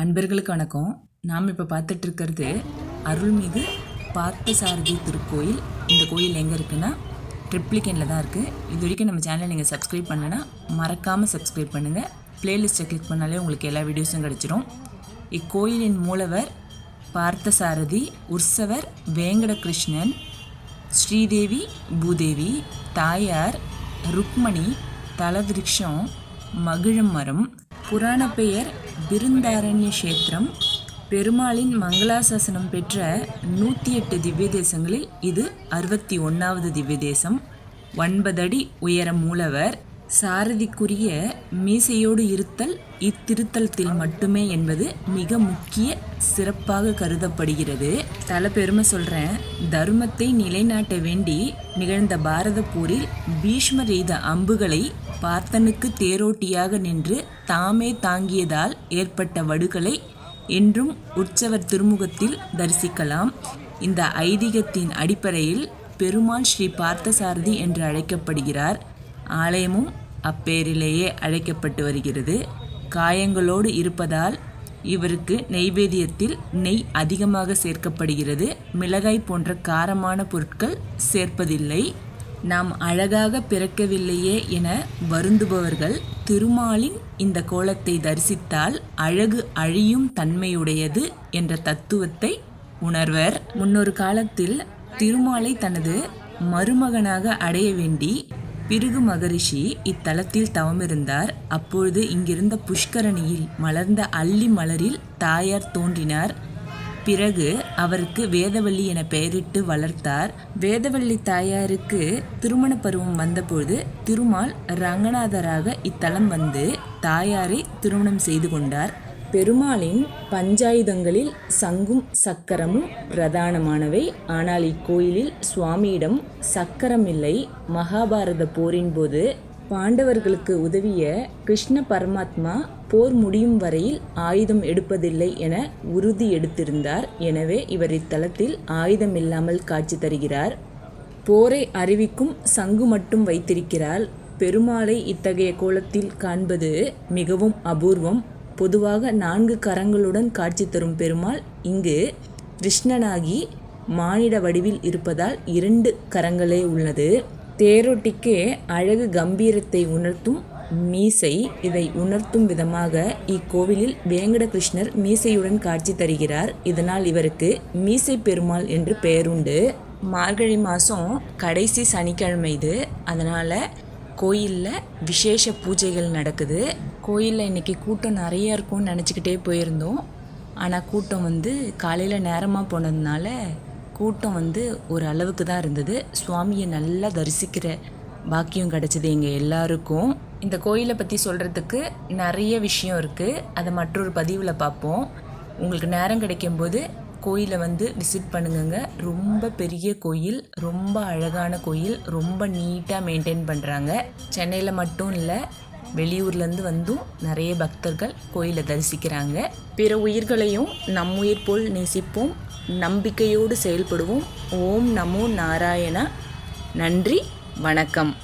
அன்பர்களுக்கு வணக்கம். நாம் இப்போ பார்த்துட்டு இருக்கிறது அருள்மிகு பார்த்தசாரதி திருக்கோயில். இந்த கோயில் எங்கே இருக்குன்னா ட்ரிப்ளிகேனில் தான் இருக்குது இது வரைக்கும் நம்ம சேனலை நீங்கள் சப்ஸ்கிரைப் பண்ணலைன்னா மறக்காமல் சப்ஸ்கிரைப் பண்ணுங்கள் ப்ளேலிஸ்ட்டை கிளிக் பண்ணாலே உங்களுக்கு எல்லா வீடியோஸும் கிடச்சிரும். இக்கோயிலின் மூலவர் பார்த்தசாரதி உற்சவர் வேங்கடகிருஷ்ணன் ஸ்ரீதேவி பூதேவி தாயார் ருக்மணி தலவிருஷம் மகிழம் மரம் புராண பெயர் பிருந்தாரண்ய கஷேத்திரம் பெருமாளின் மங்களாசாசனம் பெற்ற நூற்றி எட்டு திவ்ய தேசங்களில் இது அறுபத்தி ஒன்றாவது திவ்ய தேசம் ஒன்பதடி உயர மூலவர். சாரதிக்குரிய மீசையோடு இருத்தல் இத்திருத்தலத்தில் மட்டுமே என்பது மிக முக்கிய சிறப்பாக கருதப்படுகிறது. தல பெருமை சொல்கிறேன் தர்மத்தை நிலைநாட்ட வேண்டி நிகழ்ந்த பாரத போரில் பீஷ்மர் எய்த அம்புகளை பார்த்தனுக்கு தேரோட்டியாக நின்று தாமே தாங்கியதால் ஏற்பட்ட வடுகளை என்றும் உற்சவர் திருமுகத்தில் தரிசிக்கலாம். இந்த ஐதீகத்தின் அடிப்படையில் பெருமாள் ஸ்ரீ பார்த்தசாரதி என்று அழைக்கப்படுகிறார். ஆலயமும் அப்பேரிலேயே அழைக்கப்பட்டு வருகிறது. காயங்களோடு இருப்பதால் இவருக்கு நெய்வேதியத்தில் நெய் அதிகமாக சேர்க்கப்படுகிறது. மிளகாய் போன்ற காரமான பொருட்கள் சேர்ப்பதில்லை. நாம் அழகாக பிறக்கவில்லையே என வருந்துபவர்கள் திருமாலின் இந்த கோலத்தை தரிசித்தால் அழகு அழியும் தன்மையுடையது என்ற தத்துவத்தை உணர்வர். முன்னொரு காலத்தில் திருமாலை தனது மருமகனாக அடைய வேண்டி பிருகு மகரிஷி இத்தலத்தில் தவமிருந்தார். அப்பொழுது இங்கிருந்த புஷ்கரணியில் மலர்ந்த அல்லி மலரில் தாயார் தோன்றினார். பிறகு அவருக்கு வேதவள்ளி என பெயரிட்டு வளர்த்தார். வேதவள்ளி தாயாருக்கு திருமண பருவம் வந்தபோது திருமால் ரங்கநாதராக இத்தலம் வந்து தாயாரை திருமணம் செய்து கொண்டார். பெருமாளின் பஞ்சாயுதங்களில் சங்கும் சக்கரமும் பிரதானமானவை. ஆனால் இக்கோயிலில் சுவாமியிடம் சக்கரம் இல்லை. மகாபாரத போரின் போது பாண்டவர்களுக்கு உதவிய கிருஷ்ண பரமாத்மா போர் முடியும் வரையில் ஆயுதம் எடுப்பதில்லை என உறுதி எடுத்திருந்தார். எனவே இவர் இத்தலத்தில் ஆயுதம் இல்லாமல் காட்சி தருகிறார். போரை அறிவிக்கும் சங்கு மட்டும் வைத்திருக்கிறார் பெருமாளை இத்தகைய கோலத்தில் காண்பது மிகவும் அபூர்வம். பொதுவாக நான்கு கரங்களுடன் காட்சி தரும் பெருமாள் இங்கு கிருஷ்ணனாகி மானிட வடிவில் இருப்பதால் இரண்டு கரங்களே உள்ளது. தேரோட்டிக்கு அழகு கம்பீரத்தை உணர்த்தும் மீசை இதை உணர்த்தும் விதமாக இக்கோவிலில் வேங்கடகிருஷ்ணர் மீசையுடன் காட்சி தருகிறார். இதனால் இவருக்கு மீசை பெருமாள் என்று பெயருண்டு. மார்கழி மாதம் கடைசி சனிக்கிழமை இது. அதனால் கோயிலில் விசேஷ பூஜைகள் நடக்குது. கோயிலில் இன்றைக்கி கூட்டம் நிறைய இருக்கும்னு நினச்சிக்கிட்டே போயிருந்தோம். ஆனால் கூட்டம் வந்து காலையில் நேரமாக போனதுனால கூட்டம் வந்து ஒரு அளவுக்கு தான் இருந்தது. சுவாமியை நல்லா தரிசிக்கிற பாக்கியம் கிடச்சிது எங்கள் எல்லாருக்கும். இந்த கோயிலை பற்றி சொல்கிறதுக்கு நிறைய விஷயம் இருக்குது அதை மற்றொரு பதிவில் பார்ப்போம். உங்களுக்கு நேரம் கிடைக்கும்போது கோயிலை வந்து விசிட் பண்ணுங்கங்க. ரொம்ப பெரிய கோயில் ரொம்ப அழகான கோயில் ரொம்ப நீட்டாக மெயின்டைன் பண்ணுறாங்க சென்னையில் மட்டும் இல்லை வெளியூர்லேருந்து வந்தும் நிறைய பக்தர்கள் கோயிலை தரிசிக்கிறாங்க. பிற உயிர்களையும் நம் உயிர் போல் நேசிப்போம் நம்பிக்கையோடு செயல்படுவோம். ஓம் நமோ நாராயணா. நன்றி வணக்கம்.